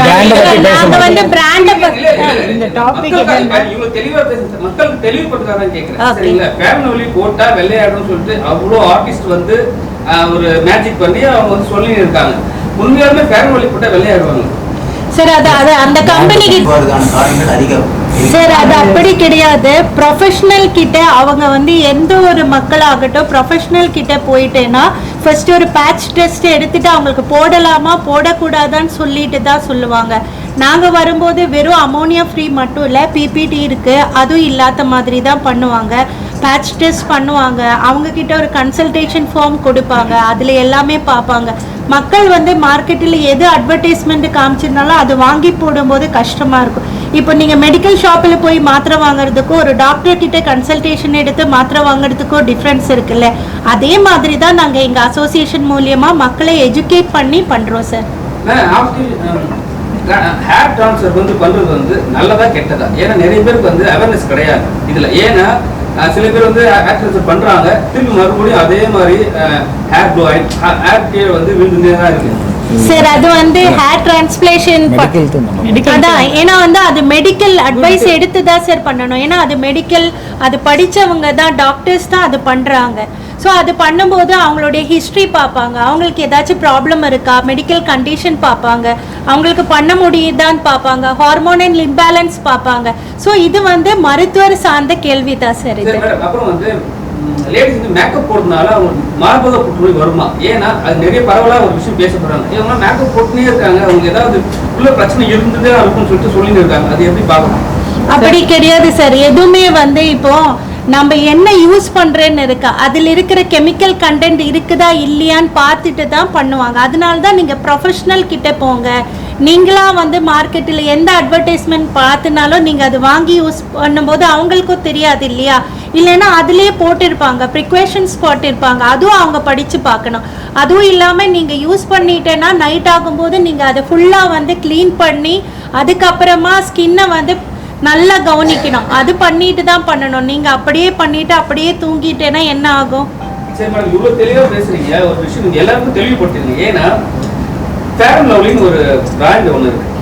நாங்க. வந்து பிராண்ட. இந்த மக்களுக்கு என்னன்னா- அது இவ்வளவு தெளிவா பேசுறது. மக்களுக்கு தெளிவுபடுத்தாதான் கேக்குறேன். சரிங்களா? and lovely போட்டா வெள்ளையாயிடும்னு சொல்லிட்டு அவ்வளோ artist வந்து ஒரு மேஜிக் பண்ணி அவங்க வந்து சொல்லி இருக்காங்க உண்மையாலுமே and lovely போட்டா வெள்ளையாடுவாங்க சார் அது அது அந்த கம்பெனிக்கு அதிகம் சார் அது அப்படி கிடையாது. ப்ரொஃபஷனல் கிட்ட அவங்க வந்து எந்த ஒரு மக்களாகட்டும் ப்ரொஃபஷனல் கிட்ட போயிட்டேன்னா ஃபர்ஸ்ட் ஒரு பேட்ச் டெஸ்ட் எடுத்துட்டு அவங்களுக்கு போடலாமா போடக்கூடாதான்னு சொல்லிட்டு தான் சொல்லுவாங்க. நாங்கள் வரும்போது வெறும் அமோனியா ஃப்ரீ மட்டும் இல்லை பிபிடி இருக்குது அதுவும் இல்லாத மாதிரி தான் பண்ணுவாங்க. பேட்ச் டெஸ்ட் பண்ணுவாங்க. அவங்கக்கிட்ட ஒரு கன்சல்டேஷன் ஃபார்ம் கொடுப்பாங்க. அதில் எல்லாமே பார்ப்பாங்க. மக்கள் வந்து மார்க்கெட்டில் எது அட்வர்டைஸ்மெண்ட் காமிச்சிருந்தாலும் அது வாங்கி போடும்போது கஷ்டமாக இருக்கும். இப்போ நீங்கள் மெடிக்கல் ஷாப்பில் போய் மாத்திரை வாங்குறதுக்கும் ஒரு டாக்டர் கிட்ட கன்சல்டேஷன் எடுத்து மாத்திரை வாங்குறதுக்கும் டிஃப்ரென்ஸ் இருக்குல்ல? அதே மாதிரி தான் நாங்கள் எங்கள் அசோசியேஷன் மூலியமாக மக்களை எஜுகேட் பண்ணி பண்ணுறோம் சார் ஹேர் ட்ரான்ஸ்ஃபர் வந்து பண்ணுறது வந்து நல்லதா கெட்டதா? ஏன்னா நிறைய பேருக்கு வந்து அவேர்னஸ் கிடையாது. இதில் ஏன்னா சில பேர் வந்து ஹேர் ட்ரான்ஸ்ஃபர் பண்ணுறாங்க திரும்பி மறுபடியும் அதே மாதிரி ஹேர் க்ளோ ஹேர் கீழே வந்து விழுந்துட்டே தான் இருக்குது சார் அது வந்து ஹேர் டிரான்ஸ்பிளேஷன் அதான் ஏன்னா வந்து அது மெடிக்கல் அட்வைஸ் எடுத்து தான் சார் பண்ணணும். ஏன்னா அது மெடிக்கல் அது படிச்சவங்க தான் டாக்டர்ஸ் தான் அது பண்றாங்க. ஸோ அது பண்ணும்போது அவங்களுடைய ஹிஸ்ட்ரி பார்ப்பாங்க. அவங்களுக்கு ஏதாச்சும் ப்ராப்ளம் இருக்கா? மெடிக்கல் கண்டிஷன் பார்ப்பாங்க. அவங்களுக்கு பண்ண முடியுதான்னு பார்ப்பாங்க. ஹார்மோனல் இம்பேலன்ஸ் பார்ப்பாங்க. ஸோ இது வந்து மருத்துவர் சார்ந்த கேள்வி தான் சார் இது லேடிஸ் வந்து மேக்கப் போடுறதுனால அவங்களுக்கு மார்பக புற்றுநோய் வருமா? ஏன்னா அது நிறைய பரவலாக ஒரு விஷயம் பேசப்படுறாங்க இவங்க மேக்கப் போட்டுனே இருக்காங்க. அவங்க ஏதாவது உள்ள பிரச்சனை இருந்ததே இருக்கும்னு சொல்லிட்டு சொல்லிட்டு இருக்காங்க. அது எப்படி பார்க்கணும்? அப்படி கிடையாது சார். எதுவுமே வந்து இப்போ நம்ம என்ன யூஸ் பண்ணுறேன்னு இருக்கா? அதில் இருக்கிற கெமிக்கல் கண்டென்ட் இருக்குதா இல்லையான்னு பார்த்துட்டு தான் பண்ணுவாங்க. அதனால தான் நீங்கள் ப்ரொஃபஷ்னல் கிட்டே போங்க. நீங்களாக வந்து மார்க்கெட்டில் எந்த அட்வர்டைஸ்மெண்ட் பார்த்துனாலும் நீங்கள் அது வாங்கி யூஸ் பண்ணும்போது அவங்களுக்கும் தெரியாது இல்லையா? இல்லைன்னா அதுலேயே போட்டிருப்பாங்க ப்ரிக்வேஷன்ஸ் போட்டிருப்பாங்க. அதுவும் அவங்க படித்து பார்க்கணும். அதுவும் இல்லாமல் நீங்கள் யூஸ் பண்ணிட்டேன்னா நைட் ஆகும்போது நீங்கள் அதை ஃபுல்லாக வந்து க்ளீன் பண்ணி அதுக்கப்புறமா ஸ்கின்னை வந்து நல்லா கவனிக்கணும். அது பண்ணிட்டு தான் பண்ணணும். நீங்க அப்படியே பண்ணிட்டு அப்படியே தூங்கிட்டேன்னா என்ன ஆகும்? சரி மேடம் இவ்வளவு தெளிவா பேசுறீங்க. ஒரு விஷயம் எல்லாருக்கும் தெளிவுபடுத்துறீங்க ஏன்னா ஃபேர் அண்ட் லவ்லின்னு ஒரு பிராண்ட் ஒண்ணு இருக்கு.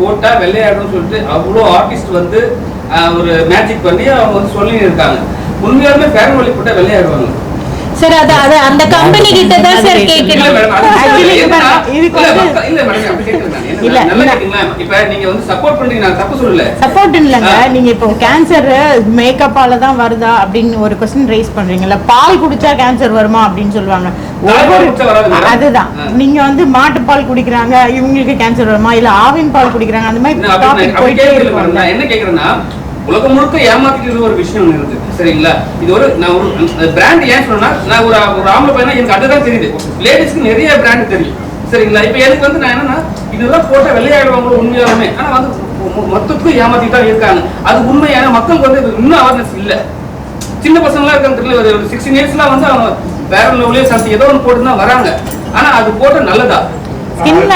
போட்டா வெள்ளையாடும்னு சொல்லிட்டு அவ்வளோ ஆர்டிஸ்ட் வந்து ஒரு மேஜிக் பண்ணி அவங்க வந்து சொல்லி இருக்காங்க உண்மையாலுமே ஃபேர் அண்ட் லவ்லி போட்டா வெள்ளையாடுவாங்க. சார் அது அது அந்த கம்பெனி கிட்ட தான் சார் இல்ல கேட்கணும் இல்ல? இப்ப நீங்க வந்து support பண்றீங்க, நான் தப்பு சொல்லல. சப்போர்ட் இல்லைங்க ஆ. நீங்க இப்போ கேன்சர் மேக்கப்பால தான் வருதா அப்படின்னு ஒரு கொஸ்டின் ரைஸ் பண்றீங்கல்ல பால் குடிச்சா கேன்சர் வருமா அப்படின்னு சொல்லுவாங்க ஒவ்வொரு. அதுதான். நீங்க வந்து மாட்டுப்பால் குடிக்கிறாங்க இவங்களுக்கு கேன்சர் வருமா இல்ல ஆவின் பால் குடிக்கிறாங்க அந்த மாதிரி டாபிக் போயிட்டே. இருக்கும் நான் என்ன கேக்குறேன்னா, உலகம் முழுக்க ஏமாத்திட்டு ஒரு விஷயம் இருக்கு சரிங்களா இது ஒரு நான் ஒரு பிராண்ட் ஏன் சொன்னா நான் ஒரு ஒரு ஆம்பளை பையனா எனக்கு அதுதான் தெரியுது லேடிஸ்க்கு நிறைய பிராண்ட் தெரியும் சரிங்களா? இப்ப எனக்கு வந்து நான் என்னன்னா இதெல்லாம் போட்டா வெள்ளையாடுவாங்க உண்மையாலுமே ஆனா வந்து மொத்தத்துக்கும் ஏமாத்திட்டு தான் இருக்காங்க. அது உண்மையான மக்களுக்கு வந்து இது இன்னும் அவேர்னஸ் இல்ல. சின்ன பசங்களா இருக்காங்க தெரியல ஒரு சிக்ஸ்டீன் இயர்ஸ்லாம் வந்து அவங்க வேற லெவலே சம்திங் ஏதோ ஒன்று போட்டு தான் வராங்க. ஆனா அது போட்டால் நல்லதா? ஸ்கின் இல்ல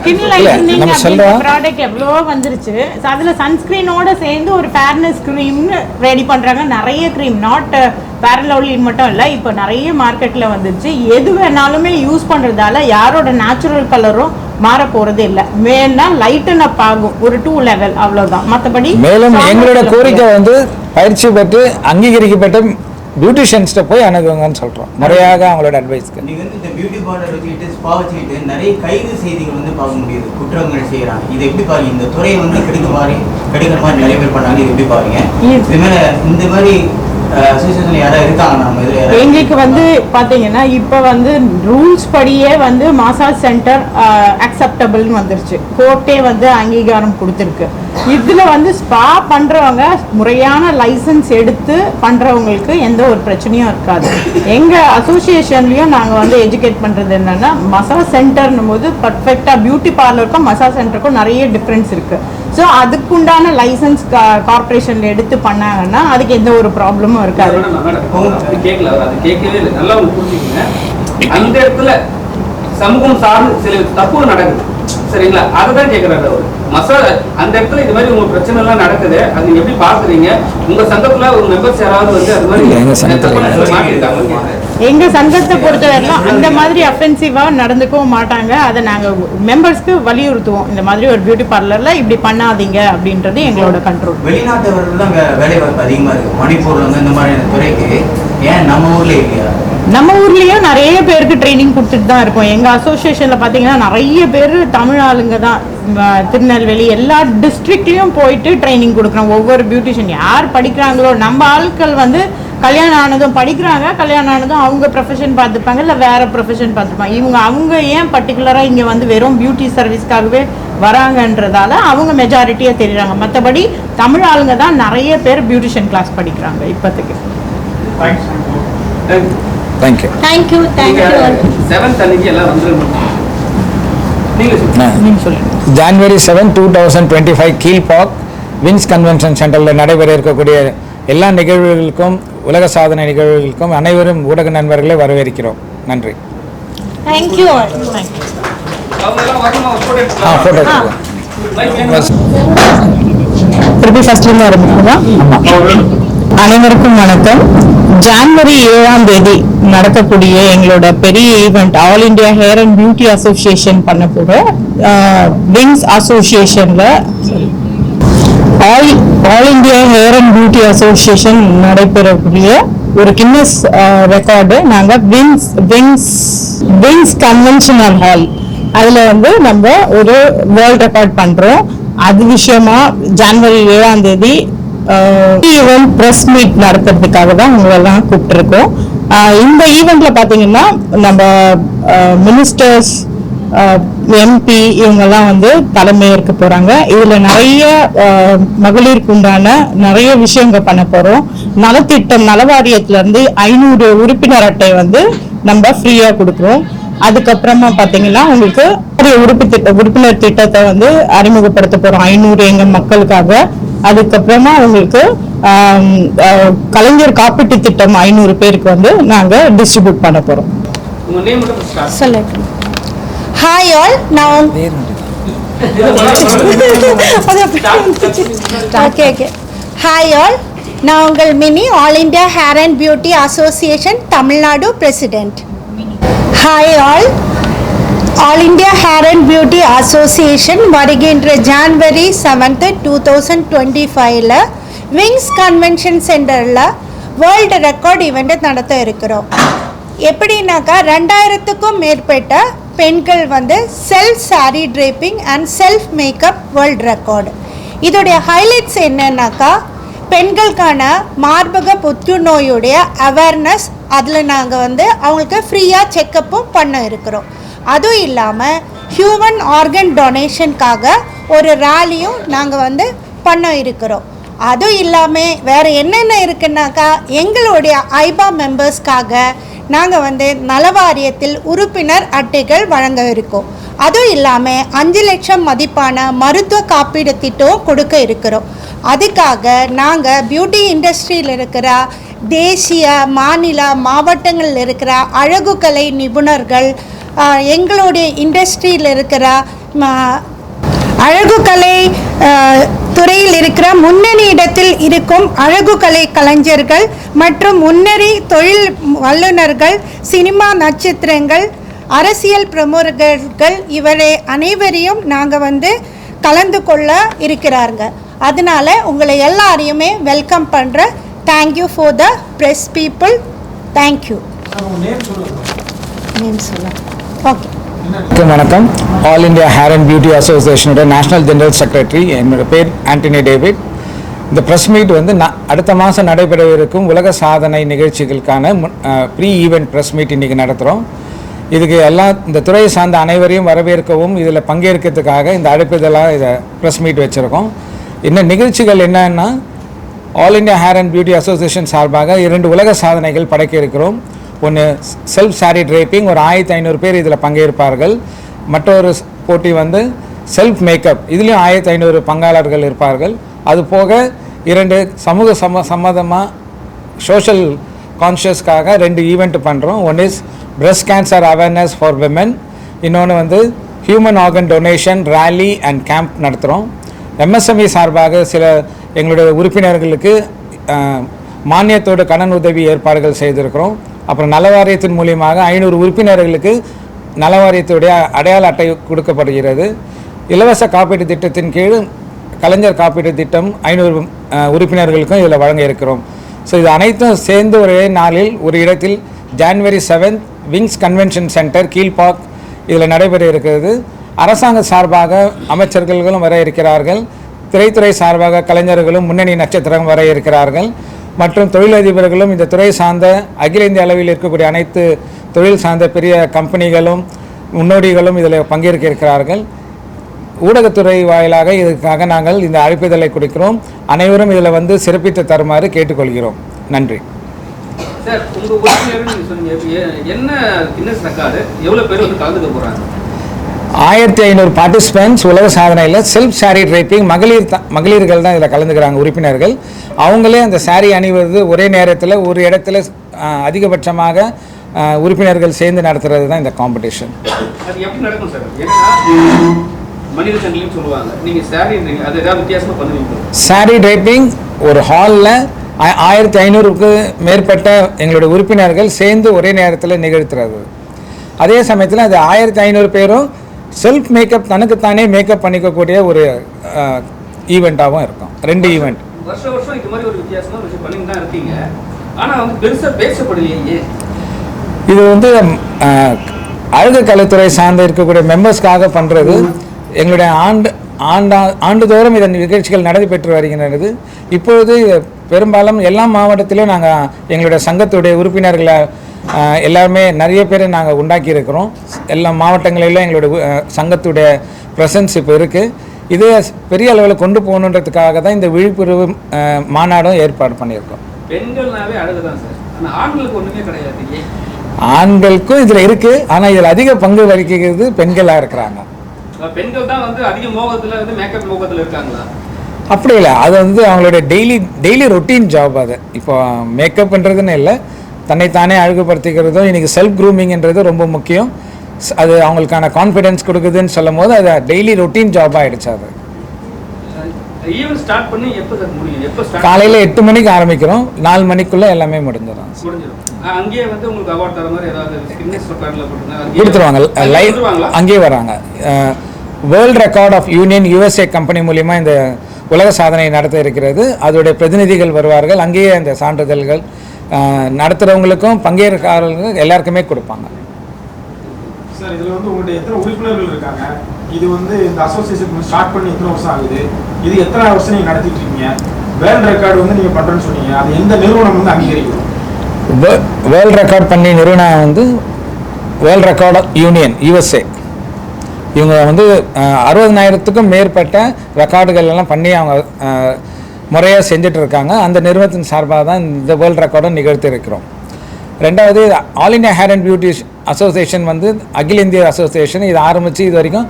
ஸ்கின் நம்ம சொல்றோம் ப்ராடக்ட் எவ்வளவோ வந்துருச்சு. அதுல சன்ஸ்கிரீனோட சேர்ந்து ஒரு ஃபேர்னஸ் க்ரீம்னு ரெடி பண்றாங்க. நிறைய க்ரீம் நாட் பேரலோலின் மட்டும் இல்ல இப்போ நிறைய மார்க்கெட்ல வந்துருச்சு. எது வேணாலுமே யூஸ் பண்றதால யாரோட நேச்சுரல் கலரும் மாற போறது இல்ல. வேணா லைட்டன் அப் ஆகும். ஒரு டூ லெவல் அவ்வளவுதான். மத்தபடி மேலும் எங்களோட கோரிக்கை வந்து பயிற்சி பெற்று அங்கீகரிக்கப்பட்ட பியூட்டிஷியன்ஸ்ட்ட போய் அணுகுங்கன்னு சொல்றோம். முறையாக அவங்களோட அட்வைஸ்க்கு நீங்க வந்து இந்த பியூட்டி பார்லர் வச்சுக்கிட்டு ஸ்பா வச்சுக்கிட்டு நிறைய கைது செய்திகள் வந்து பார்க்க முடியுது. குற்றங்கள் செய்யறாங்க இது எப்படி பாருங்க? இந்த துறையை வந்து கெடுக்க மாதிரி கெடுக்கிற மாதிரி நிறைய பேர் பண்ணாங்க இது எப்படி பாருங்க? இது- மேல இந்த மாதிரி? எங்களுக்கு வந்து பாத்தீங்கன்னா இப்போ வந்து ரூல்ஸ் படியே வந்து மசாஜ் சென்டர் அக்செப்டபிள்னு வந்துருச்சு. கோர்ட்டே வந்து அங்கீகாரம் கொடுத்துருக்கு. இதுல வந்து ஸ்பா பண்றவங்க முறையான லைசன்ஸ் எடுத்து பண்றவங்களுக்கு எந்த ஒரு பிரச்சனையும் இருக்காது. எங்க அசோசியேஷன்லயும் நாங்க வந்து எஜுகேட் பண்றது என்னன்னா மசாஜ் சென்டர்னும் போது பர்ஃபெக்டாக பியூட்டி பார்லருக்கும் மசாஜ் சென்டருக்கும் நிறைய டிஃப்ரென்ஸ் இருக்கு. ஸோ அதுக்குண்டான லைசன்ஸ் கார்பரேஷன்ல எடுத்து பண்ணாங்கன்னா அதுக்கு எந்த ஒரு ப்ராப்ளமும் இருக்காது. அந்த இடத்துல சமூகம் சார்ந்து சில தப்பு நடக்குது. சரிங்களா? அதை தான் கேட்குறாரு அவர். மசாலா அந்த இடத்துல இது மாதிரி உங்க பிரச்சனை எல்லாம் நடக்குது. அது எப்படி பாக்குறீங்க உங்க சங்கத்துல ஒரு மெம்பர்ஸ் யாராவது வந்து அது மாதிரி எங்க சங்கத்தை பொறுத்தவரையிலும் அந்த மாதிரி அஃபென்சிவா நடந்துக்கவும் மாட்டாங்க. அதை நாங்க மெம்பர்ஸ்க்கு வலியுறுத்துவோம். இந்த மாதிரி ஒரு பியூட்டி பார்லர்ல இப்படி பண்ணாதீங்க அப்படின்றது எங்களோட கண்ட்ரோல் வெளிநாட்டவர்கள் வேலை வாய்ப்பு அதிகமா இருக்கு. மணிப்பூர்ல வந்து இந்த மாதிரியான துறைக்கு. ஏன் நம்ம ஊர்ல இல்லையா? நம்ம ஊர்லேயும் நிறைய பேருக்கு ட்ரைனிங் கொடுத்துட்டு தான் இருக்கோம். எங்கள் அசோசியேஷனில் பார்த்தீங்கன்னா நிறைய பேர் தமிழ் ஆளுங்க தான். திருநெல்வேலி எல்லா டிஸ்ட்ரிக்ட்லேயும் போயிட்டு ட்ரைனிங் கொடுக்குறோம். ஒவ்வொரு பியூட்டிஷியன் யார் படிக்கிறாங்களோ நம்ம ஆட்கள் வந்து கல்யாணம் ஆனதும் படிக்கிறாங்க கல்யாணம் ஆனதும் அவங்க ப்ரொஃபஷன் பார்த்துப்பாங்க இல்லை வேறு ப்ரொஃபஷன் பார்த்துப்பாங்க. இவங்க அவங்க ஏன் பர்டிகுலராக இங்கே வந்து வெறும் பியூட்டி சர்வீஸ்க்காகவே வராங்கன்றதால அவங்க மெஜாரிட்டியாக தெரியுறாங்க. மற்றபடி தமிழ் ஆளுங்க தான் நிறைய பேர் பியூட்டிஷியன் கிளாஸ் படிக்கிறாங்க இப்போதைக்கு தேங்க்யூ தேங்க்யூ தேங்க்யூ செவன்த் அன்னைக்கு எல்லாம் வந்துருங்க. January seven two thousand twenty five Kilpauk Wings convention சென்டரில் நடைபெற இருக்கக்கூடிய எல்லா நிகழ்வுகளுக்கும் உலக சாதனை நிகழ்வுகளுக்கும் அனைவரும் ஊடக நண்பர்களை வரவேற்கிறோம். நன்றி. தேங்க்யூ ஆ. ஃபோட்டோ? திருப்பி ஃபர்ஸ்ட்லேருந்து ஆரம்பிக்குமா அனைவருக்கும் வணக்கம். ஜான்வரி ஏழாம் தேதி நடக்கக்கூடிய எங்களோட பெரிய event all India hair and beauty association பண்ண போகிறோம் Wings அசோசியேஷனில் all all India hair and beauty association நடைபெறக்கூடிய ஒரு கின்னஸ் ரெக்கார்டு நாங்கள் Wings Wings Wings conventional hall அதில் வந்து நம்ம ஒரு வேர்ல்ட் ரெக்கார்ட் பண்ணுறோம் அது விஷயமா ஜான்வரி ஏழாம் தேதி ஈவெண்ட் ப்ரெஸ் மீட் நடத்துறதுக்காக தான் உங்களெல்லாம் கூப்பிட்டுருக்கோம். ஆஹ் இந்த ஈவெண்ட்ல பார்த்தீங்கன்னா நம்ம மினிஸ்டர்ஸ் எம்பி இவங்கெல்லாம் வந்து தலைமையேற்க போறாங்க. இதுல நிறைய ஆஹ், மகளிருக்கு உண்டான நிறைய விஷயங்கள் பண்ண போறோம். நலத்திட்டம் நலவாரியத்துல இருந்து ஐநூறு உறுப்பினர் அட்டை வந்து நம்ம ஃப்ரீயா கொடுக்குறோம். அதுக்கப்புறமா பாத்தீங்கன்னா உங்களுக்கு உறுப்பு திட்ட உறுப்பினர் திட்டத்தை வந்து அறிமுகப்படுத்த போறோம். ஐநூறு எங்கள் மக்களுக்காக. அதுக்கப்புறமா ஆஹ், கலைஞர் காப்பீட்டு திட்டம் ஐநூறு பேருக்கு வந்து நாங்க டிஸ்ட்ரிபியூட் பண்ண. சொல்லட்டும் ஹாய் ஆல் நான் ஓகே ஓகே ஹாய் ஆல் நான் உங்கள் mini all India hair and beauty association Tamil Nadu president hi all all India hair and beauty association வருகின்ற January seventh two thousand twenty ஃபைவ்ல விங்ஸ் கன்வென்ஷன் சென்டரில் world record இவெண்ட்டை நடத்த இருக்கிறோம். எப்படின்னாக்கா ரெண்டாயிரத்துக்கும் மேற்பட்ட பெண்கள் வந்து self sari draping and self makeup world record இதோடைய ஹைலைட்ஸ் என்னன்னாக்கா பெண்களுக்கான மார்பக புற்றுநோயுடைய அவேர்னஸ் அதில் நாங்கள் வந்து அவங்களுக்கு ஃப்ரீயாக செக்கப்பும் பண்ண இருக்கிறோம். அதுவும் இல்லாமல் ஹியூமன் ஆர்கன் டொனேஷனுக்காக ஒரு ரேலியும் நாங்கள் வந்து பண்ண இருக்கிறோம். அதுவும் இல்லாமல் வேறு என்னென்ன இருக்குன்னாக்கா எங்களுடைய ஐபா மெம்பர்ஸ்க்காக நாங்கள் வந்து நலவாரியத்தில் உறுப்பினர் அட்டைகள் வழங்க இருக்கோம். அதுவும் இல்லாமல் அஞ்சு லட்சம் மதிப்பான மருத்துவ காப்பீடு திட்டம் கொடுக்க இருக்கிறோம். அதுக்காக நாங்கள் பியூட்டி இண்டஸ்ட்ரியில் இருக்கிற தேசிய மாநில மாவட்டங்களில் இருக்கிற அழகுக்கலை நிபுணர்கள் எங்களுடைய இண்டஸ்ட்ரியில் இருக்கிற அழகுக்கலை அஹ், துறையில் இருக்கிற முன்னணி இடத்தில் இருக்கும் அழகுக்கலை கலைஞர்கள் மற்றும் முன்னணி தொழில் வல்லுநர்கள் சினிமா நட்சத்திரங்கள் அரசியல் பிரமுகர்கள் இவரை அனைவரையும் நாங்கள் வந்து கலந்து கொள்ள இருக்கிறாங்க அதனால உங்களை எல்லாரையுமே வெல்கம் பண்ணுற thank you for the press people thank you name சொல்ல ஓகே வணக்கம். All India hair and beauty அசோசியேஷனோட national general secretary என்னோட பேர் ஆண்டனி டேவிட் இந்த ப்ரெஸ் மீட் வந்து நான் அடுத்த மாதம் நடைபெறவிருக்கும் உலக சாதனை நிகழ்ச்சிகளுக்கான ப்ரீ ஈவெண்ட் ப்ரெஸ் மீட் இன்றைக்கி நடத்துகிறோம் இதுக்கு எல்லா இந்த துறையை சார்ந்த அனைவரையும் வரவேற்கவும் இதில் பங்கேற்கிறதுக்காக இந்த அழைப்புதெல்லாம் இதை ப்ரெஸ் மீட் வச்சுருக்கோம். இன்னும் நிகழ்ச்சிகள் என்னன்னா all India hair and beauty association சார்பாக இரண்டு உலக சாதனைகள் படைக்க இருக்கிறோம். ஒன்று செல்ஃப் சாரி ட்ரைப்பிங் ஒரு ஆயிரத்தி ஐநூறு பேர் இதில் பங்கேற்பார்கள். மற்றொரு போட்டி வந்து செல்ஃப் மேக்கப் இதுலேயும் ஆயிரத்தி ஐநூறு பங்காளர்கள் இருப்பார்கள். அது போக இரண்டு சமூக சம சம்மதமாக சோஷியல் கான்ஷியஸ்க்காக ரெண்டு ஈவெண்ட் பண்ணுறோம் one is breast cancer awareness for women இன்னொன்று வந்து human organ donation rally and camp நடத்துகிறோம் எம்எஸ்எம்இ சார்பாக சில எங்களுடைய உறுப்பினர்களுக்கு மானியத்தோடு கடன் உதவி ஏற்பாடுகள் செய்திருக்கிறோம். அப்புறம் நலவாரியத்தின் மூலியமாக ஐநூறு உறுப்பினர்களுக்கு நலவாரியத்துடைய அடையாள அட்டை கொடுக்கப்படுகிறது. இலவச காப்பீட்டு திட்டத்தின் கீழ் கலைஞர் காப்பீட்டு திட்டம் ஐநூறு உறுப்பினர்களுக்கும் இதில் வழங்க இருக்கிறோம். ஸோ இது அனைத்தும் சேர்ந்து ஒரே நாளில் ஒரு இடத்தில் January seventh Wings convention centre Kilpauk இதில் நடைபெற இருக்கிறது. அரசாங்க சார்பாக அமைச்சர்களும் வர இருக்கிறார்கள். திரைத்துறை சார்பாக கலைஞர்களும் முன்னணி நட்சத்திரம் வர இருக்கிறார்கள். மற்றும் தொழிலதிபர்களும் இந்த துறை சார்ந்த அகில இந்திய அளவில் இருக்கக்கூடிய அனைத்து தொழில் சார்ந்த பெரிய கம்பெனிகளும் முன்னோடிகளும் இதில் பங்கேற்க இருக்கிறார்கள் ஊடகத்துறை வாயிலாக இதுக்காக நாங்கள் இந்த அழைப்புதலை கொடுக்கிறோம். அனைவரும் இதில் வந்து சிறப்பித்து தருமாறு கேட்டுக்கொள்கிறோம். நன்றி. சார் உங்கள் என்ன கின்னஸ் ரெக்கார்டு பேர் வந்து கலந்துக்க போகிறாங்க ஆயிரத்தி ஐநூறு பார்ட்டிசிபென்ட்ஸ் உலக சாதனையில் செல்ஃப் சாரி ட்ரைப்பிங் மகளிர் த மகளிர்கள் தான் இதில் கலந்துக்கிறாங்க உறுப்பினர்கள். அவங்களே அந்த சாரி அணிவது ஒரே நேரத்தில் ஒரு இடத்துல அதிகபட்சமாக உறுப்பினர்கள் சேர்ந்து நடத்துறது தான் இந்த காம்படிஷன் சாரி? ட்ரைப்பிங் ஒரு ஹாலில் ஆயிரத்தி ஐநூறுக்கு மேற்பட்ட எங்களுடைய உறுப்பினர்கள் சேர்ந்து ஒரே நேரத்தில் நிகழ்த்துறது. அதே சமயத்தில் அது ஆயிரத்தி ஐநூறு பேரும் செல்ஃப் மேக்கப் தனக்குத்தானே மேக்கப் பண்ணிக்கக்கூடிய ஒரு ஈவெண்ட்டாகவும் இருக்கும். ரெண்டு ஈவெண்ட் வருஷம் வருஷம் இது மாதிரி ஒரு வித்தியாசமா விஷயம் பண்ணிட்டு தான் இருக்கீங்க. ஆனா வந்து பெருசா பேசப்படலையே. இது வந்து அழகு கலைத்துறை சார்ந்து இருக்கக்கூடிய மெம்பர்ஸ்க்காக பண்ணுறது எங்களுடைய ஆண்டு ஆண்டா ஆண்டுதோறும் இதன் நிகழ்ச்சிகள் நடைபெற்று வருகின்றது. இப்பொழுது பெரும்பாலும் எல்லா மாவட்டத்திலும் நாங்கள் எங்களுடைய சங்கத்துடைய உறுப்பினர்களை எல்லாருமே நிறைய பேரை நாங்கள் உண்டாக்கி இருக்கிறோம் எல்லா மாவட்டங்களிலும் எங்களுடைய சங்கத்துடைய ப்ரெசன்ஸ் இப்போ இருக்குது இது பெரிய அளவில் கொண்டு போகணுன்றதுக்காக தான் இந்த விழிப்புணர்வு மாநாடும் ஏற்பாடு பண்ணியிருக்கோம். பெண்கள்னாவே அழகுதான் சார். ஆண்களுக்கு ஒண்ணுமே கிடையாது. ஆண்களுக்கும் இதில் இருக்குது ஆனால் இதில் அதிக பங்கு வகிக்கிறது பெண்களாக இருக்கிறாங்க. பெண்கள் தான் வந்து அதிக மோகத்துல வந்து மேக்கப் மோகத்துல இருக்காங்களா? அப்படி இல்லை. அது வந்து அவங்களுடைய டெய்லி டெய்லி ரொட்டீன் ஜாப் அது. இப்போ மேக்கப்ன்றதுன்னு இல்லை. தன்னைத்தானே அழகுபடுத்திக்கிறதும் இன்றைக்கி செல்ஃப் க்ரூமிங்ன்றது ரொம்ப முக்கியம். அது அவங்களுக்கான கான்ஃபிடென்ஸ் கொடுக்குதுன்னு சொல்லும் போது அது. டெய்லி ரொட்டீன் ஜாப் ஆகிடுச்சு அது காலையில் எட்டு மணிக்கு ஆரம்பிக்கிறோம். நாலு மணிக்குள்ளே எல்லாமே முடிஞ்சிடும். கொடுத்துருவாங்க. லைவ் அங்கேயே வராங்க. World record of union USA company மூலிமா இந்த உலக சாதனை நடத்த இருக்கிறது. அதோடைய பிரதிநிதிகள் வருவார்கள். அங்கேயே அந்த சான்றிதழ்கள் அஹ், நடத்துறவங்களுக்கும் பங்கேற்காரர்களுக்கும் எல்லாருக்குமே கொடுப்பாங்க. சார் இதுல வந்து உங்களுடைய எத்தனை உறுப்பினர்கள் இருக்காங்க? இது வந்து இந்த அசோசியேஷன் ஸ்டார்ட் பண்ணி எத்தனை வருஷம் ஆகுது? இது எத்தனை வருஷம் நீங்க நடத்திட்டு இருக்கீங்க? வேர்ல்ட் ரெக்கார்டு வந்து நீங்க பண்றேன்னு சொன்னீங்க. அது எந்த நிறுவனம் வந்து அங்கீகரிக்கும்? வேர்ல்ட் ரெக்கார்ட் பண்ணி நிறுவனம் வந்து வேர்ல்ட் ரெக்கார்ட் யூனியன் யுஎஸ்ஏ. இவங்க வந்து அறுபதனாயிரத்துக்கும் மேற்பட்ட ரெக்கார்டுகள் எல்லாம் பண்ணி அவங்க முறையாக செஞ்சுட்டு இருக்காங்க அந்த நிறுவனத்தின் சார்பாக தான் இந்த வேர்ல்ட் ரெக்கார்டும் நிகழ்த்தியிருக்கிறோம். ரெண்டாவது all India hair and beauty association வந்து அகில இந்திய அசோசியேஷன் இது ஆரம்பித்து இது வரைக்கும்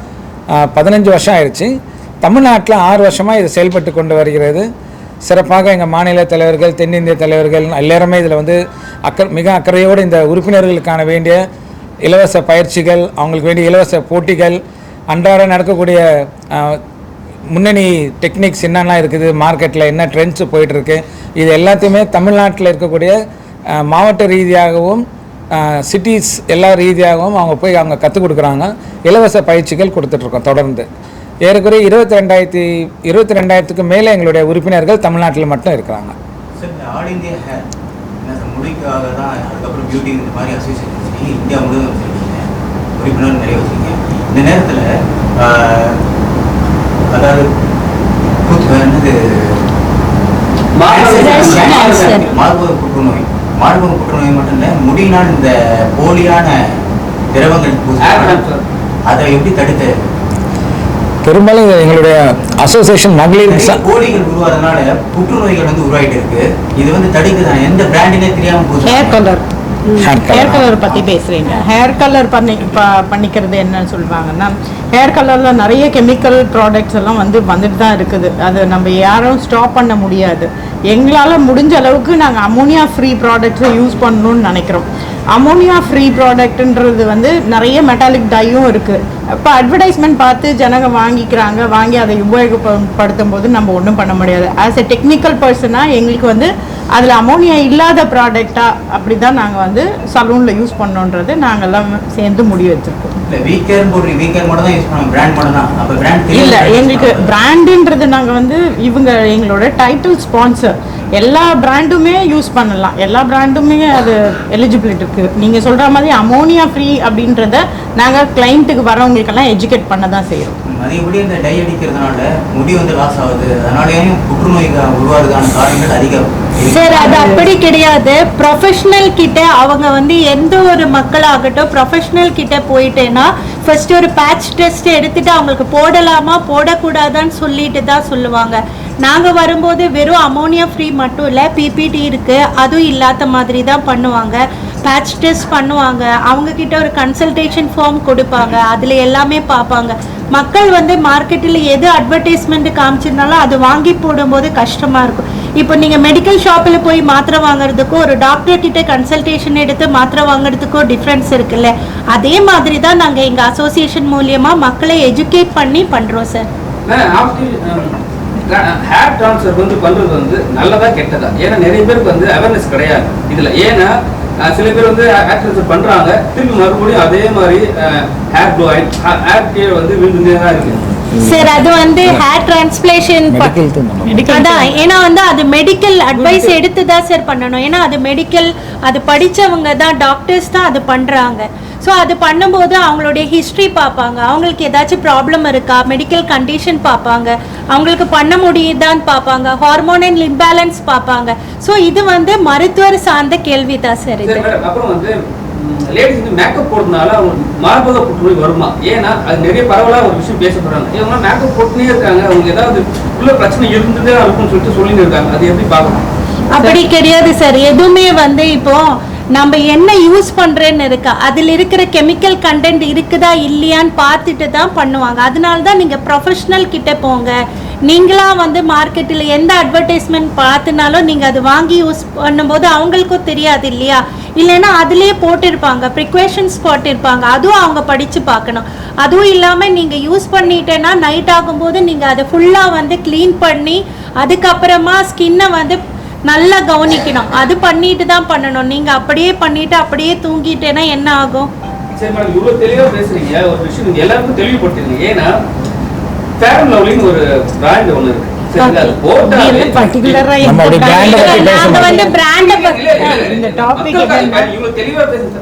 பதினஞ்சு வருஷம் ஆயிடுச்சு. தமிழ்நாட்டில் ஆறு வருஷமாக இது செயல்பட்டு கொண்டு வருகிறது. சிறப்பாக எங்கள் மாநில தலைவர்கள் தென்னிந்திய தலைவர்கள் எல்லாருமே இதில் வந்து அக்க மிக அக்கறையோடு இந்த உறுப்பினர்களுக்கான வேண்டிய இலவச பயிற்சிகள் அவங்களுக்கு வேண்டிய இலவச போட்டிகள் அன்றாட நடக்கக்கூடிய முன்னணி டெக்னிக்ஸ் என்னெல்லாம் இருக்குது மார்க்கெட்டில் என்ன ட்ரெண்ட்ஸ் போயிட்டுருக்கு இது எல்லாத்தையுமே தமிழ்நாட்டில் இருக்கக்கூடிய மாவட்ட ரீதியாகவும் சிட்டிஸ் எல்லா ரீதியாகவும் அவங்க போய் அவங்க கற்றுக் கொடுக்குறாங்க. இலவச பயிற்சிகள் கொடுத்துட்ருக்கோம் தொடர்ந்து. ஏறக்குறைய இருபத்தி ரெண்டாயிரத்தி இருபத்தி ரெண்டாயிரத்துக்கு மேலே எங்களுடைய உறுப்பினர்கள் தமிழ்நாட்டில் மட்டும் இருக்கிறாங்க. இந்த நேரத்தில் அதாவது புத்து- என்னது. மார்பக புற்றுநோய். மார்பக புற்றுநோய். மட்டும் இல்லை முடியினால் இந்த போலியான திரவங்கள். அதை எப்படி தடுத்து? பெரும்பாலும் எங்களுடைய அசோசியேஷன் மகளிர் போலிகள் உருவாதனால புற்றுநோய்கள் வந்து உருவாயிட்டு இருக்கு. இது வந்து தடுக்குதான் எந்த பிராண்டினே தெரியாம போகுது. ஹேர் கலர் ஹேர் கலர் பற்றி பேசுகிறீங்க ஹேர் கலர் பண்ணி ப- பண்ணிக்கிறது என்னன்னு சொல்லுவாங்கன்னா ஹேர் கலரில் நிறைய கெமிக்கல் ப்ராடக்ட்ஸ் எல்லாம் வந்து வந்துட்டு தான் இருக்குது. அது நம்ம யாரும் ஸ்டாப் பண்ண முடியாது. எங்களால் முடிஞ்ச அளவுக்கு நாங்கள் அமோனியா ஃப்ரீ ப்ராடக்ட்ஸை யூஸ் பண்ணணும்னு நினைக்கிறோம். அமோனியா ஃப்ரீ ப்ராடக்ட்ன்றது வந்து நிறைய மெட்டாலிக் டையும் இருக்குது இப்போ அட்வர்டைஸ்மெண்ட் பார்த்து ஜனங்க வாங்கிக்கிறாங்க வாங்கி அதை உபயோகப்படுத்தும் போது நம்ம ஒன்றும் பண்ண முடியாது. ஆஸ் எ டெக்னிக்கல் பர்சனாக எங்களுக்கு வந்து அதில் அமோனியா இல்லாத ப்ராடக்டாக அப்படி தான் நாங்கள் வந்து சலூனில் யூஸ் பண்ணோன்றது நாங்கள் எல்லாம் சேர்ந்து முடிவு வச்சுருக்கோம். இல்ல எங்களுக்கு பிராண்டுன்றது நாங்க வந்து இவங்க எங்களோட டைட்டில் ஸ்பான்சர் எல்லா பிராண்டுமே யூஸ் பண்ணலாம். எல்லா பிராண்டுமே அது எலிஜிபிலிட்டி இருக்கு. நீங்க சொல்ற மாதிரி அமோனியா ஃப்ரீ அப்படின்றத நாங்க கிளைண்ட்டுக்கு வரவங்களுக்கெல்லாம் எஜுகேட் பண்ண தான் செய்யறோம் அதிகப்படி இந்த டை அடிக்கிறதுனால முடி வந்து லாஸ் ஆகுது. அதனாலேயும் புற்றுநோய் உருவாகிறதுக்கான காரணங்கள் அதிகம். சார் அது அப்படி கிடையாது. ப்ரொஃபஷனல் கிட்ட அவங்க வந்து எந்த ஒரு மக்களாகட்டும் ப்ரொஃபஷனல் கிட்ட போயிட்டேன்னா ஃபர்ஸ்ட் ஒரு பேட்ச் டெஸ்ட் எடுத்துட்டு அவங்களுக்கு போடலாமா போடக்கூடாதான்னு சொல்லிட்டு தான் சொல்லுவாங்க. நாங்கள் வரும்போது வெறும் அமோனியா ஃப்ரீ மட்டும் இல்லை பிபிடி இருக்குது அதுவும் இல்லாத மாதிரி தான் பண்ணுவாங்க. பேட்ச் டெஸ்ட் பண்ணுவாங்க. அவங்கக்கிட்ட ஒரு கன்சல்டேஷன் ஃபார்ம் கொடுப்பாங்க. அதில் எல்லாமே பார்ப்பாங்க. மக்கள் வந்து மார்க்கெட்டில் எது அட்வர்டைஸ்மெண்ட் காமிச்சிருந்தாலும் அது வாங்கி போடும்போது கஷ்டமாக இருக்கும். இப்போ நீங்கள் மெடிக்கல் ஷாப்பில் போய் மாத்திரை வாங்குறதுக்கும் ஒரு டாக்டர்கிட்ட கன்சல்டேஷன் எடுத்து மாத்திரை வாங்குறதுக்கும் டிஃப்ரென்ஸ் இருக்குல்ல. அதே மாதிரி தான் நாங்கள் எங்கள் அசோசியேஷன் மூலியமாக மக்களை எஜுகேட் பண்ணி பண்ணுறோம் சார் ஹேர் ட்ரான்ஸ்ஃபர் வந்து பண்ணுறது வந்து நல்லதாக கெட்டதா? ஏன்னா நிறைய பேருக்கு வந்து அவேர்னஸ் கிடையாது. இதில் ஏன்னா சில பேர் வந்து ட்ரான்ஸ்ஃபர் பண்றாங்க. திரும்பி மறுபடியும் அதே மாதிரி ஹேர் க்ளோ ஹேர் கீழே வந்து விழுந்துட்டே தான் இருக்கு. சார் அது வந்து ஹேர் டிரான்ஸ்பிளேஷன் மெடிக்கல் தான் அதான். ஏன்னா வந்து அது மெடிக்கல் அட்வைஸ் எடுத்து தான் சார் பண்ணணும். ஏன்னா அது மெடிக்கல் அது படிச்சவங்க தான் டாக்டர்ஸ் தான் அது பண்றாங்க. ஸோ அது பண்ணும்போது அவங்களுடைய ஹிஸ்ட்ரி பார்ப்பாங்க. அவங்களுக்கு ஏதாச்சும் ப்ராப்ளம் இருக்கா? மெடிக்கல் கண்டிஷன் பார்ப்பாங்க. அவங்களுக்கு பண்ண முடியுதான்னு பார்ப்பாங்க. ஹார்மோனல் இம்பேலன்ஸ் பார்ப்பாங்க. ஸோ இது வந்து மருத்துவர் சார்ந்த கேள்வி தான் சார் இது அப்புறம் வந்து லேடிஸ் வந்து மேக்கப் போடுறதுனால அவங்க மார்பக புற்றுநோய் வருமா? ஏன்னா அது நிறைய பரவலா ஒரு விஷயம் பேசப்படுறாங்க. இவங்க மேக்கப் போட்டுனே இருக்காங்க. அவங்க ஏதாவது உள்ள பிரச்சனை இருந்துட்டே இருக்கும்னு சொல்லிட்டு சொல்லிட்டு இருக்காங்க. அது எப்படி பார்க்கணும்? அப்படி கிடையாது சார். எதுவுமே வந்து இப்போ நம்ம என்ன யூஸ் பண்ணுறேன்னு இருக்கா? அதில் இருக்கிற கெமிக்கல் கண்டென்ட் இருக்குதா இல்லையான்னு பார்த்துட்டு தான் பண்ணுவாங்க. அதனால தான் நீங்கள் ப்ரொஃபஷனல் கிட்டே போங்க. நீங்களாக வந்து மார்க்கெட்டில் எந்த அட்வர்டைஸ்மெண்ட் பார்த்துனாலும் நீங்கள் அது வாங்கி யூஸ் பண்ணும்போது அவங்களுக்கும் தெரியாது இல்லையா? இல்லைன்னா அதுலேயே போட்டிருப்பாங்க ப்ரிக்வேஷன்ஸ் போட்டிருப்பாங்க. அதுவும் அவங்க படித்து பார்க்கணும். அதுவும் இல்லாமல் நீங்கள் யூஸ் பண்ணிட்டேன்னா நைட் ஆகும்போது நீங்கள் அதை ஃபுல்லாக வந்து க்ளீன் பண்ணி அதுக்கப்புறமா ஸ்கின்னை வந்து நல்லா கவனிக்கணும். அது பண்ணிட்டு தான் பண்ணணும். நீங்க அப்படியே பண்ணிட்டு அப்படியே தூங்கிட்டேன்னா என்ன ஆகும்? சரி மேடம் இவ்வளவு தெளிவா பேசுறீங்க. ஒரு விஷயம் நீங்க எல்லாருக்கும் தெளிவுபடுத்துறீங்க ஏன்னா ஃபேர் அண்ட் லவ்லின்னு ஒரு பிராண்ட் ஒண்ணு இருக்கு.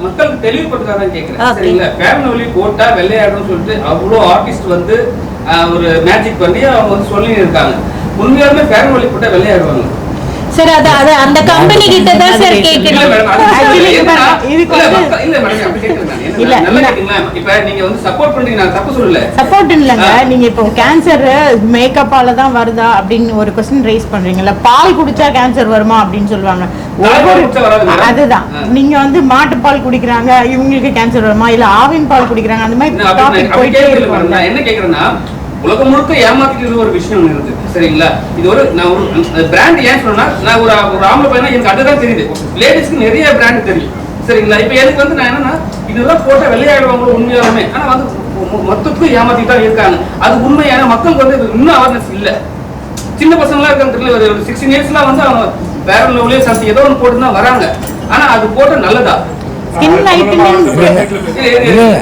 மக்களுக்கு தெளிவுபடுத்துறதா கேக்குறேன். சரிங்களா? லவ்லி போட்டா வெள்ளையாடும்னு சொல்லிட்டு அவ்வளோ ஆர்டிஸ்ட் வந்து ஒரு மேஜிக் பண்ணி அவங்க வந்து சொல்லி இருக்காங்க. உண்மையாலுமே லவ்லி போட்டா வெள்ளையாடுவாங்க. சார் அது அது அந்த கம்பெனி கிட்ட தான் சார் கேட்கணும். இதுக்கு இல்ல, வந்து- இல்ல மேடம்? இப்ப நீங்க வந்து சப்போர்ட் பண்றீங்க நான் தப்பு சொல்லல. சப்போர்ட் இல்லைங்க. நீங்க இப்போ கேன்சர் மேக்கப்பால தான் வருதா அப்படின்னு ஒரு கொஸ்டின் ரைஸ் பண்றீங்கல்ல. பால் குடிச்சா கேன்சர் வருமா அப்படின்னு சொல்லுவாங்க. அதுதான். நீங்க வந்து மாட்டு பால் குடிக்கிறாங்க இவங்களுக்கு கேன்சர் வருமா? இல்ல ஆவின் பால் குடிக்கிறாங்க அந்த மாதிரி டாபிக் போயிட்டே. நான் என்ன கேக்குறேன்னா உலகம் முழுக்க ஏமாத்திட்டு ஒரு விஷயம் இருக்கு சரிங்களா? இது ஒரு நான் ஒரு பிராண்ட் ஏன் சொன்னா நான் ஒரு ஒரு ஆம்பளை பையனா எனக்கு அதுதான் தெரியுது. லேடிஸ்க்கு நிறைய பிராண்ட் தெரியும். சரிங்களா? இப்போ எனக்கு வந்து நான் என்னன்னா இதெல்லாம் போட்டா வெள்ளையாடுவாங்க உண்மையாலுமே ஆனா வந்து மொத்தத்துக்கும் ஏமாத்திட்டு தான் இருக்காங்க. அது உண்மையான மக்களுக்கு வந்து இது இன்னும் அவேர்னஸ் இல்ல. சின்ன பசங்களா இருக்காங்க தெரியல ஒரு சிக்ஸ்டீன் இயர்ஸ்லாம் வந்து அவங்க வேற லெவலே சம்திங் ஏதோ ஒன்று போட்டு தான் வராங்க. ஆனா அது போட்டா நல்லதா? ஸ்கின் லைட்டனிங்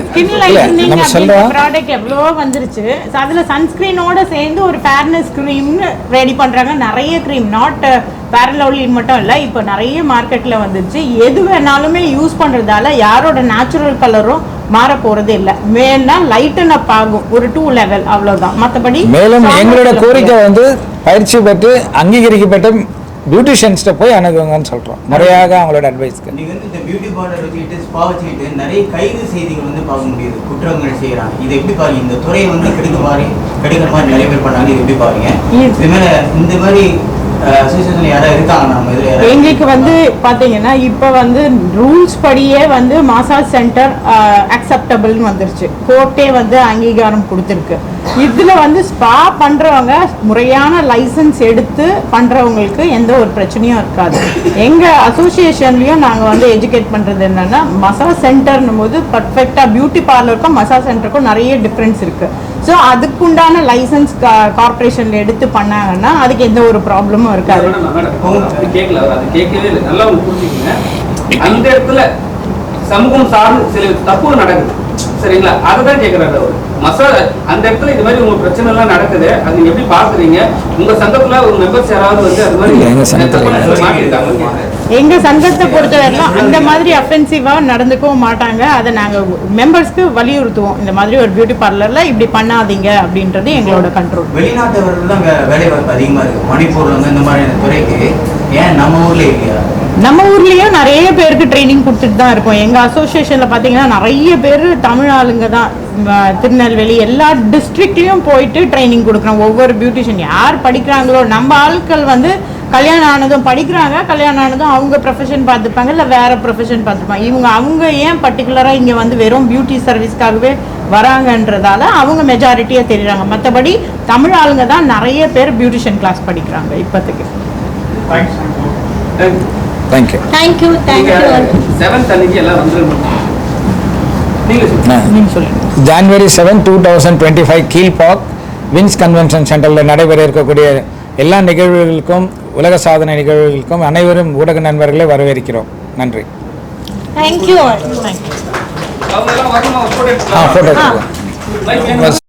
ஸ்கின் லைட்டனிங் சொல்றோம் ப்ராடக்ட் எவ்வளவோ வந்துருச்சு. அதுல சன்ஸ்கிரீனோட சேர்ந்து ஒரு ஃபேர்னஸ் க்ரீம்னு ரெடி பண்றாங்க. நிறைய க்ரீம் நாட் பேரலோலின் மட்டும் இல்ல இப்போ நிறைய மார்க்கெட்ல வந்துருச்சு. எது வேணாலுமே யூஸ் பண்றதால யாரோட நேச்சுரல் கலரும் மாற போறது இல்ல. வேணா லைட்டன் அப் ஆகும். ஒரு டூ லெவல் அவ்வளவுதான். மத்தபடி மேலும் எங்களோட கோரிக்கை வந்து பயிற்சி பெற்று அங்கீகரிக்கப்பட்ட பியூட்டிஷியன்ஸ்ட்ட போய் அணுகுங்கன்னு சொல்றோம். முறையாக அவங்களோட அட்வைஸ்க்கு நீங்க வந்து இந்த பியூட்டி பார்லர் வச்சுக்கிட்டு ஸ்பா வச்சுக்கிட்டு நிறைய கைது செய்திகள் வந்து பார்க்க முடியுது. குற்றங்கள் செய்யறாங்க. இதை எப்படி பாருங்க? இந்த துறையை வந்து கெடுக்க மாதிரி கெடுக்கிற மாதிரி நிறைய பேர் பண்ணாங்க இது எப்படி பாருங்க? இது மேல இந்த மாதிரி எங்களுக்கு வந்து பாத்தீங்கன்னா இப்போ வந்து ரூல்ஸ் படியே வந்து மசாஜ் சென்டர் அக்செப்டபிள்னு வந்துருச்சு. கோர்ட்டே வந்து அங்கீகாரம் கொடுத்துருக்கு. இதுல வந்து ஸ்பா பண்றவங்க முறையான லைசன்ஸ் எடுத்து பண்றவங்களுக்கு எந்த ஒரு பிரச்சனையும் இருக்காது. எங்க அசோசியேஷன்லயும் நாங்க வந்து எஜுகேட் பண்றது என்னன்னா மசாஜ் சென்டர்னும் போது பர்ஃபெக்டா பியூட்டி பார்லருக்கும் மசாஜ் சென்டருக்கும் நிறைய டிஃப்ரென்ஸ் இருக்கு. ஸோ அதுக்குண்டான லைசன்ஸ் கார்பரேஷன்ல எடுத்து பண்ணாங்கன்னா அதுக்கு எந்த ஒரு ப்ராப்ளமும் இருக்காது. கேட்கல அவர் அது கேட்கவே இல்லை. நல்லா உங்களுக்கு புரிஞ்சுக்கங்க. அந்த இடத்துல சமூகம் சார்ந்து சில தப்பு நடக்குது. சரிங்களா? அதை தான் கேட்கிறாரு அவர். மசாலா அந்த இடத்துல இது மாதிரி உங்க பிரச்சனை எல்லாம் நடக்குது. அது நீங்க எப்படி பாக்குறீங்க? உங்க சங்கத்துல ஒரு மெம்பர்ஸ் யாராவது வந்து அது மாதிரி இல்ல, எங்க சங்கத்தை பொறுத்தவரைக்கும் அந்த மாதிரி அஃபென்சிவா நடந்துக்கவும் மாட்டாங்க. அதை நாங்க மெம்பர்ஸ்க்கு வலியுறுத்துவோம். இந்த மாதிரி ஒரு பியூட்டி பார்லர்ல இப்படி பண்ணாதீங்க அப்படின்றது எங்களோட கண்ட்ரோல் வெளிநாட்டவர்கள் தான் வேலை வாய்ப்பு அதிகமா இருக்கு. மணிப்பூர்ல இந்த மாதிரியான துறைக்கு ஏன் நம்ம ஊர்ல இல்லையா? நம்ம ஊர்லயும் நிறைய பேருக்கு ட்ரைனிங் கொடுத்துட்டு தான் இருக்கோம். எங்க அசோசியேஷன்ல பாத்தீங்கன்னா நிறைய பேர் தமிழ் ஆளுங்க தான். திருநெல்வேலி எல்லா டிஸ்ட்ரிக்ட்லயும் போயிட்டு ட்ரைனிங் கொடுக்குறோம். ஒவ்வொரு பியூட்டிஷியன் யார் படிக்கிறாங்களோ நம்ம ஆட்கள் வந்து கல்யாணம் ஆனதும் படிக்கிறாங்க கல்யாணம் ஆனதும் அவங்க ப்ரொஃபஷன் பார்த்துப்பாங்க இல்லை வேற ப்ரொஃபஷன் பார்த்துப்பாங்க. இவங்க அவங்க ஏன் பர்டிகுலராக இங்கே வந்து வெறும் பியூட்டி சர்வீஸ்க்காகவே வராங்கன்றதால அவங்க மெஜாரிட்டியாக தெரியுறாங்க மற்றபடி தமிழ் ஆளுங்க தான் நிறைய பேர் பியூட்டிஷியன் கிளாஸ் படிக்கிறாங்க இப்போதைக்கு. Thank you thank you thank you January seven two thousand twenty five Kilpauk Wings convention சென்டரில் நடைபெற இருக்கக்கூடிய எல்லா நிகழ்வுகளுக்கும் உலக சாதனை நிகழ்வுகளுக்கும் அனைவரும் ஊடக நண்பர்களை வரவேற்கிறோம். நன்றி. தேங்க்யூ ஆ ஃபோட்டோ